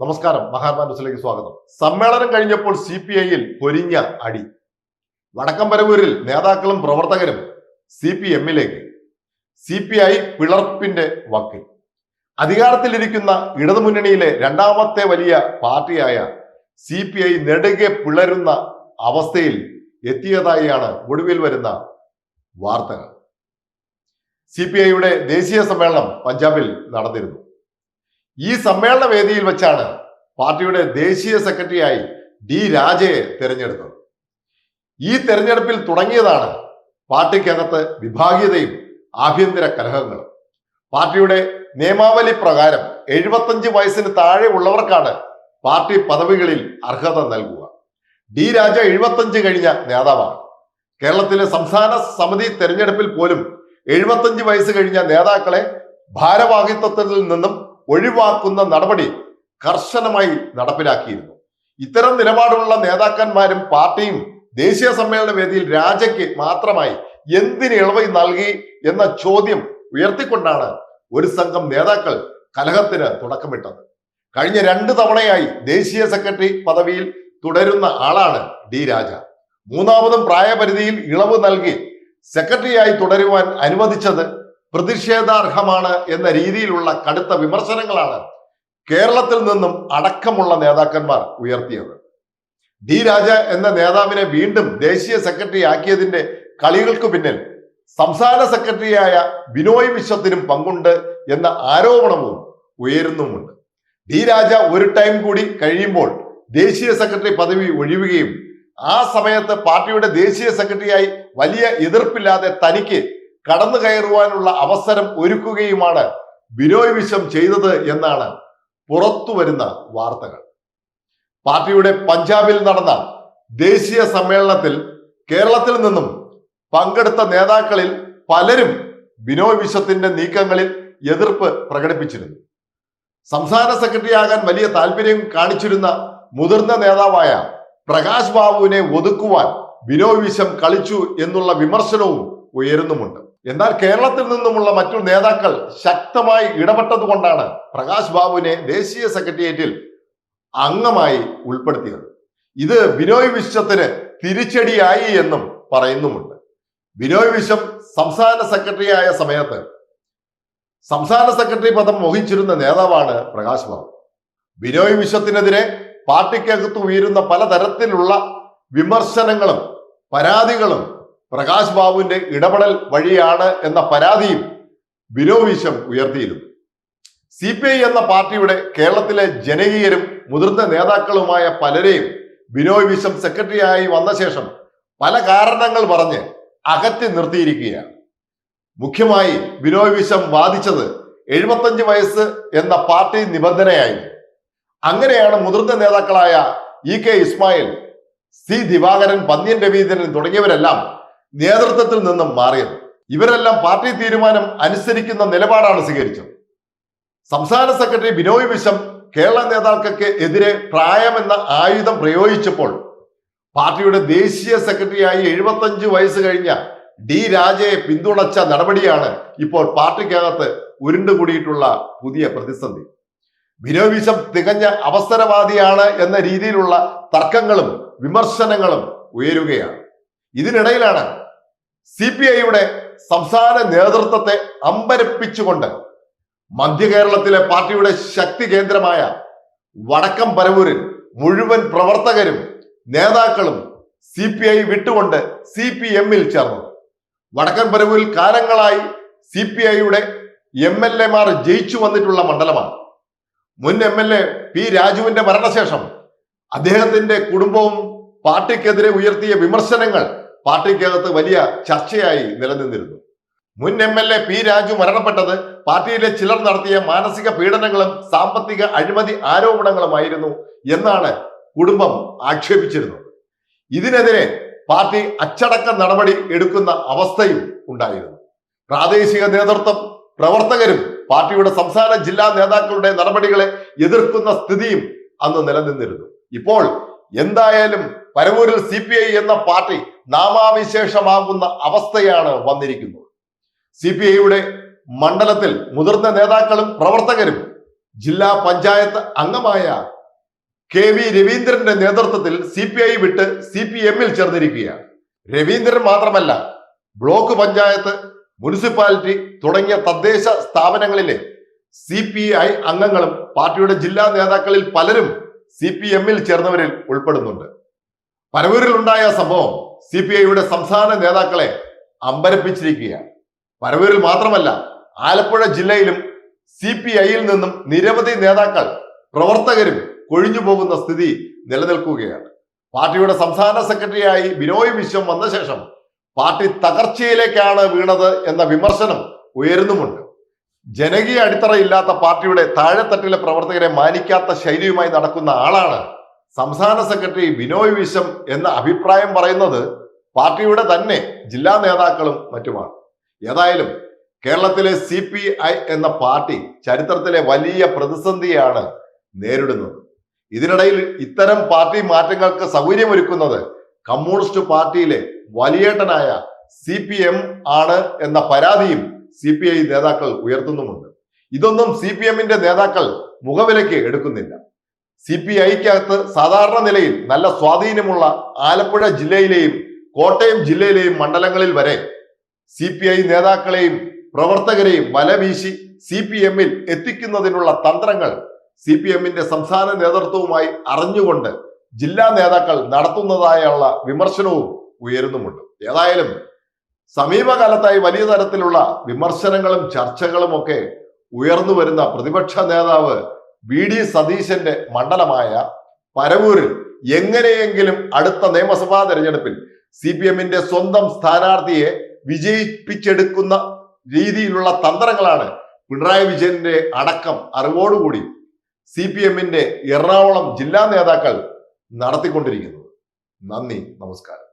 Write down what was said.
നമസ്കാരം മഹാത്മാ ന്യൂസിലേക്ക് സ്വാഗതം. സമ്മേളനം കഴിഞ്ഞപ്പോൾ സി പി ഐയിൽ പൊരിഞ്ഞ അടി. വടക്കം പരവൂരിൽ നേതാക്കളും പ്രവർത്തകരും സി പി എമ്മിലേക്ക്. സി പി ഐ പിളർപ്പിന്റെ വക്കിൽ. അധികാരത്തിലിരിക്കുന്ന ഇടതുമുന്നണിയിലെ രണ്ടാമത്തെ വലിയ പാർട്ടിയായ സി പി ഐ നെടുകെ പിളരുന്ന അവസ്ഥയിൽ എത്തിയതായാണ് ഒടുവിൽ വരുന്ന വാർത്തകൾ. സി പി ഐയുടെ ദേശീയ സമ്മേളനം പഞ്ചാബിൽ നടന്നിരുന്നു. ഈ സമ്മേളന വേദിയിൽ വെച്ചാണ് പാർട്ടിയുടെ ദേശീയ സെക്രട്ടറിയായി ഡി രാജയെ തിരഞ്ഞെടുത്തത്. ഈ തെരഞ്ഞെടുപ്പിൽ തുടങ്ങിയതാണ് പാർട്ടിക്കകത്ത് വിഭാഗീയതയും ആഭ്യന്തര കലഹങ്ങളും. പാർട്ടിയുടെ നിയമാവലി പ്രകാരം എഴുപത്തഞ്ച് വയസ്സിന് താഴെ ഉള്ളവർക്കാണ് പാർട്ടി പദവികളിൽ അർഹത നൽകുക. ഡി രാജ എഴുപത്തഞ്ച് കഴിഞ്ഞ നേതാവാണ്. കേരളത്തിലെ സംസ്ഥാന സമിതി തെരഞ്ഞെടുപ്പിൽ പോലും എഴുപത്തഞ്ച് വയസ്സ് കഴിഞ്ഞ നേതാക്കളെ ഭാരവാഹിത്വത്തിൽ നിന്നും ഒഴിവാക്കുന്ന നടപടി കർശനമായി നടപ്പിലാക്കിയിരുന്നു. ഇത്തരം നിലപാടുള്ള നേതാക്കന്മാരും പാർട്ടിയും ദേശീയ സമ്മേളന വേദിയിൽ രാജയ്ക്ക് മാത്രമായി എന്തിന് ഇളവ് നൽകി എന്ന ചോദ്യം ഉയർത്തിക്കൊണ്ടാണ് ഒരു സംഘം നേതാക്കൾ കലഹത്തിന് തുടക്കമിട്ടത്. കഴിഞ്ഞ രണ്ട് തവണയായി ദേശീയ സെക്രട്ടറി പദവിയിൽ തുടരുന്ന ആളാണ് ഡി രാജ. മൂന്നാമതും പ്രായപരിധിയിൽ ഇളവ് നൽകി സെക്രട്ടറിയായി തുടരുവാൻ അനുവദിച്ചത് പ്രതിഷേധാർഹമാണ് എന്ന രീതിയിലുള്ള കടുത്ത വിമർശനങ്ങളാണ് കേരളത്തിൽ നിന്നും അടക്കമുള്ള നേതാക്കന്മാർ ഉയർത്തിയത്. ഡി രാജ എന്ന നേതാവിനെ വീണ്ടും ദേശീയ സെക്രട്ടറി ആക്കിയതിന്റെ കളികൾക്ക് പിന്നിൽ സംസ്ഥാന സെക്രട്ടറിയായ ബിനോയ് വിശ്വത്തിനും പങ്കുണ്ട് എന്ന ആരോപണവും ഉയരുന്നുമുണ്ട്. ഡി രാജ ഒരു ടൈം കൂടി കഴിയുമ്പോൾ ദേശീയ സെക്രട്ടറി പദവി ഒഴിയുകയും ആ സമയത്ത് പാർട്ടിയുടെ ദേശീയ സെക്രട്ടറിയായി വലിയ എതിർപ്പില്ലാതെ തനിക്ക് കടന്നു കയറുവാനുള്ള അവസരം ഒരുക്കുകയുമാണ് ബിനോയ് വിശ്വം ചെയ്തത് എന്നാണ് പുറത്തു വരുന്ന വാർത്തകൾ. പാർട്ടിയുടെ പഞ്ചാബിൽ നടന്ന ദേശീയ സമ്മേളനത്തിൽ കേരളത്തിൽ നിന്നും പങ്കെടുത്ത നേതാക്കളിൽ പലരും ബിനോയ് വിശ്വത്തിന്റെ നീക്കങ്ങളിൽ എതിർപ്പ് പ്രകടിപ്പിച്ചിരുന്നു. സംസ്ഥാന സെക്രട്ടറി ആകാൻ വലിയ താല്പര്യം കാണിച്ചിരുന്ന മുതിർന്ന നേതാവായ പ്രകാശ് ബാബുവിനെ ഒതുക്കുവാൻ ബിനോയ് വിശ്വം കളിച്ചു എന്നുള്ള വിമർശനവും ഉയരുന്നുമുണ്ട്. എന്നാൽ കേരളത്തിൽ നിന്നുമുള്ള മറ്റു നേതാക്കൾ ശക്തമായി ഇടപെട്ടതുകൊണ്ടാണ് പ്രകാശ് ബാബുവിനെ ദേശീയ സെക്രട്ടേറിയറ്റിൽ അംഗമായി ഉൾപ്പെടുത്തിയത്. ഇത് ബിനോയ് വിശ്വത്തിന് തിരിച്ചടിയായി എന്നും പറയുന്നുമുണ്ട്. ബിനോയ് വിശ്വം സംസ്ഥാന സെക്രട്ടറി ആയ സമയത്ത് സംസ്ഥാന സെക്രട്ടറി പദം വഹിച്ചിരുന്ന നേതാവാണ് പ്രകാശ് ബാബു. ബിനോയ് വിശ്വത്തിനെതിരെ പാർട്ടിക്കകത്ത് ഉയരുന്ന പലതരത്തിലുള്ള വിമർശനങ്ങളും പരാതികളും പ്രകാശ് ബാബുവിന്റെ ഇടപെടൽ വഴിയാണ് എന്ന പരാതിയും വിനോവീശം ഉയർത്തിയിരുന്നു. സി പി ഐ എന്ന പാർട്ടിയുടെ കേരളത്തിലെ ജനകീയരും മുതിർന്ന നേതാക്കളുമായ പലരെയും ബിനോയ് വിശ്വം സെക്രട്ടറിയായി വന്ന ശേഷം പല കാരണങ്ങൾ പറഞ്ഞ് അകറ്റി നിർത്തിയിരിക്കുകയാണ്. മുഖ്യമായി ബിനോയ് വിശ്വം വാദിച്ചത് എഴുപത്തഞ്ച് വയസ്സ് എന്ന പാർട്ടി നിബന്ധനയായിരുന്നു. അങ്ങനെയാണ് മുതിർന്ന നേതാക്കളായ E K Ismail C Divakaran Pannyan Raveendran തുടങ്ങിയവരെല്ലാം നേതൃത്വത്തിൽ നിന്നും മാറിയത്. ഇവരെല്ലാം പാർട്ടി തീരുമാനം അനുസരിക്കുന്ന നിലപാടാണ് സ്വീകരിച്ചത്. സംസ്ഥാന സെക്രട്ടറി ബിനോയ് വിശ്വം കേരള നേതാക്കൾക്ക് എതിരെ പ്രായമെന്ന ആയുധം പ്രയോഗിച്ചപ്പോൾ പാർട്ടിയുടെ ദേശീയ സെക്രട്ടറിയായി എഴുപത്തഞ്ച് വയസ്സ് കഴിഞ്ഞ ഡി രാജയെ പിന്തുണച്ച നടപടിയാണ് ഇപ്പോൾ പാർട്ടിക്കകത്ത് ഉരുണ്ടുകൂടിയിട്ടുള്ള പുതിയ പ്രതിസന്ധി. ബിനോയ് വിശ്വം തികഞ്ഞ അവസരവാദിയാണ് എന്ന രീതിയിലുള്ള തർക്കങ്ങളും വിമർശനങ്ങളും ഉയരുകയാണ്. ഇതിനിടയിലാണ് സി പി ഐയുടെ സംസ്ഥാന നേതൃത്വത്തെ അമ്പരപ്പിച്ചുകൊണ്ട് മധ്യ കേരളത്തിലെ പാർട്ടിയുടെ ശക്തി കേന്ദ്രമായ വടക്കം പരവൂരിൽ മുഴുവൻ പ്രവർത്തകരും നേതാക്കളും സി പി ഐ വിട്ടുകൊണ്ട് സി പി എമ്മിൽ ചേർന്നു. വടക്കൻ പരവൂരിൽ കാലങ്ങളായി സി പി ഐയുടെ എം എൽ എമാർ ജയിച്ചു വന്നിട്ടുള്ള മണ്ഡലമാണ്. മുൻ എം എൽ എ പി രാജുവിന്റെ മരണശേഷം അദ്ദേഹത്തിന്റെ കുടുംബവും പാർട്ടിക്കെതിരെ ഉയർത്തിയ വിമർശനങ്ങൾ പാർട്ടിക്കകത്ത് വലിയ ചർച്ചയായി നിലനിന്നിരുന്നു. മുൻ M L A P Raju മരണപ്പെട്ടത് പാർട്ടിയിലെ ചിലർ നടത്തിയ മാനസിക പീഡനങ്ങളും സാമ്പത്തിക അഴിമതി ആരോപണങ്ങളുമായിരുന്നു എന്നാണ് കുടുംബം ആക്ഷേപിച്ചിരുന്നത്. ഇതിനെതിരെ പാർട്ടി അച്ചടക്ക നടപടി എടുക്കുന്ന അവസ്ഥയും ഉണ്ടായിരുന്നു. പ്രാദേശിക നേതൃത്വം പ്രവർത്തകരും പാർട്ടിയുടെ സംസ്ഥാന ജില്ലാ നേതാക്കളുടെ നടപടികളെ എതിർക്കുന്ന സ്ഥിതിയും അന്ന് നിലനിന്നിരുന്നു. ഇപ്പോൾ എന്തായാലും പരവൂരിൽ സി എന്ന പാർട്ടി നാമാവിശേഷമാകുന്ന അവസ്ഥയാണ് വന്നിരിക്കുന്നത്. സി പി ഐയുടെ മണ്ഡലത്തിൽ മുതിർന്ന നേതാക്കളും പ്രവർത്തകരും ജില്ലാ പഞ്ചായത്ത് അംഗമായ കെ വി രവീന്ദ്രന്റെ നേതൃത്വത്തിൽ സി പി ഐ വിട്ട് സി പി എമ്മിൽ ചേർന്നിരിക്കുകയാണ്. രവീന്ദ്രൻ മാത്രമല്ല ബ്ലോക്ക് പഞ്ചായത്ത് മുനിസിപ്പാലിറ്റി തുടങ്ങിയ തദ്ദേശ സ്ഥാപനങ്ങളിലെ സി പി ഐ അംഗങ്ങളും പാർട്ടിയുടെ ജില്ലാ നേതാക്കളിൽ പലരും സി പി എമ്മിൽ ചേർന്നവരിൽ ഉൾപ്പെടുന്നുണ്ട്. പരവൂരിൽ ഉണ്ടായ സംഭവം സി പി ഐയുടെ സംസ്ഥാന നേതാക്കളെ അമ്പരപ്പിച്ചിരിക്കുകയാണ്. പരവൂരിൽ മാത്രമല്ല ആലപ്പുഴ ജില്ലയിലും സി പി ഐയിൽ നിന്നും നിരവധി നേതാക്കൾ പ്രവർത്തകരും കൊഴിഞ്ഞു പോകുന്ന സ്ഥിതി നിലനിൽക്കുകയാണ്. പാർട്ടിയുടെ സംസ്ഥാന സെക്രട്ടറിയായി ബിനോയ് വിശ്വം വന്ന ശേഷം പാർട്ടി തകർച്ചയിലേക്കാണ് വീണത് എന്ന വിമർശനം ഉയരുന്നുമുണ്ട്. ജനകീയ അടിത്തറയില്ലാത്ത പാർട്ടിയുടെ താഴെത്തട്ടിലെ പ്രവർത്തകരെ മാനിക്കാത്ത ശൈലിയുമായി നടക്കുന്ന ആളാണ് സംസ്ഥാന സെക്രട്ടറി ബിനോയ് വിശ്വം എന്ന അഭിപ്രായം പറയുന്നത് പാർട്ടിയുടെ തന്നെ ജില്ലാ നേതാക്കളും മറ്റുമാണ്. ഏതായാലും കേരളത്തിലെ സി പി ഐ എന്ന പാർട്ടി ചരിത്രത്തിലെ വലിയ പ്രതിസന്ധിയാണ് നേരിടുന്നത്. ഇതിനിടയിൽ ഇത്തരം പാർട്ടി മാറ്റങ്ങൾക്ക് സൗകര്യമൊരുക്കുന്നത് കമ്മ്യൂണിസ്റ്റ് പാർട്ടിയിലെ വലിയേട്ടനായ സി പി എം ആണ് എന്ന പരാതിയും സി പി ഐ നേതാക്കൾ ഉയർത്തുന്നുമുണ്ട്. ഇതൊന്നും സി പി എമ്മിന്റെ നേതാക്കൾ മുഖവിലയ്ക്ക് എടുക്കുന്നില്ല. സി പി ഐക്കകത്ത് സാധാരണ നിലയിൽ നല്ല സ്വാധീനമുള്ള ആലപ്പുഴ ജില്ലയിലെയും കോട്ടയം ജില്ലയിലെയും മണ്ഡലങ്ങളിൽ വരെ സി പി ഐ നേതാക്കളെയും പ്രവർത്തകരെയും വലവീശി സി പി എമ്മിൽ എത്തിക്കുന്നതിനുള്ള തന്ത്രങ്ങൾ സി പി എമ്മിന്റെ സംസ്ഥാന നേതൃത്വവുമായി അറിഞ്ഞുകൊണ്ട് ജില്ലാ നേതാക്കൾ നടത്തുന്നതായുള്ള വിമർശനവും ഉയരുന്നുമുണ്ട്. ഏതായാലും സമീപകാലത്തായി വലിയ തരത്തിലുള്ള വിമർശനങ്ങളും ചർച്ചകളും ഒക്കെ ഉയർന്നു വരുന്ന പ്രതിപക്ഷ നേതാവ് വി ഡി സതീശന്റെ മണ്ഡലമായ പരവൂരിൽ എങ്ങനെയെങ്കിലും അടുത്ത നിയമസഭാ തെരഞ്ഞെടുപ്പിൽ സി പി എമ്മിന്റെ സ്വന്തം സ്ഥാനാർത്ഥിയെ വിജയിപ്പിച്ചെടുക്കുന്ന രീതിയിലുള്ള തന്ത്രങ്ങളാണ് പിണറായി വിജയന്റെ അടക്കം അറിവോടുകൂടി സി പി എമ്മിന്റെ എറണാകുളം ജില്ലാ നേതാക്കൾ നടത്തിക്കൊണ്ടിരിക്കുന്നത്. നന്ദി നമസ്കാരം.